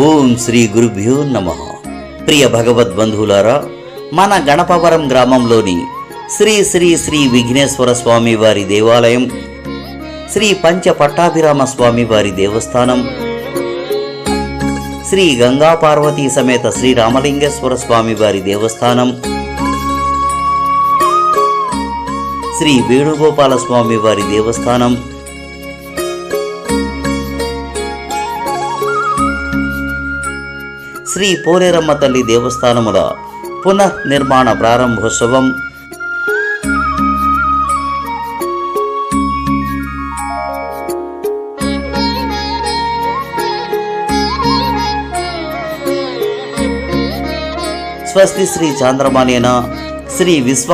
ఓం శ్రీ గురుభ్యో నమ. ప్రియ భగవద్బంధువులారా మన గణపవరం గ్రామంలోని శ్రీ శ్రీ శ్రీ విఘ్నేశ్వర స్వామి వారి దేవాలయం శ్రీ పంచ పట్టాభిరామ స్వామి వారి దేవస్థానం శ్రీ గంగా పార్వతీ సమేత శ్రీ రామలింగేశ్వర స్వామి వారి దేవస్థానం శ్రీ వేణుగోపాల స్వామి వారి దేవస్థానం శ్రీ పోలేరమ్మ తల్లి దేవస్థానముల పునర్నిర్మాణ ప్రారంభోత్సవం. స్వస్తి శ్రీ చాంద్రమానేన శ్రీ విశ్వ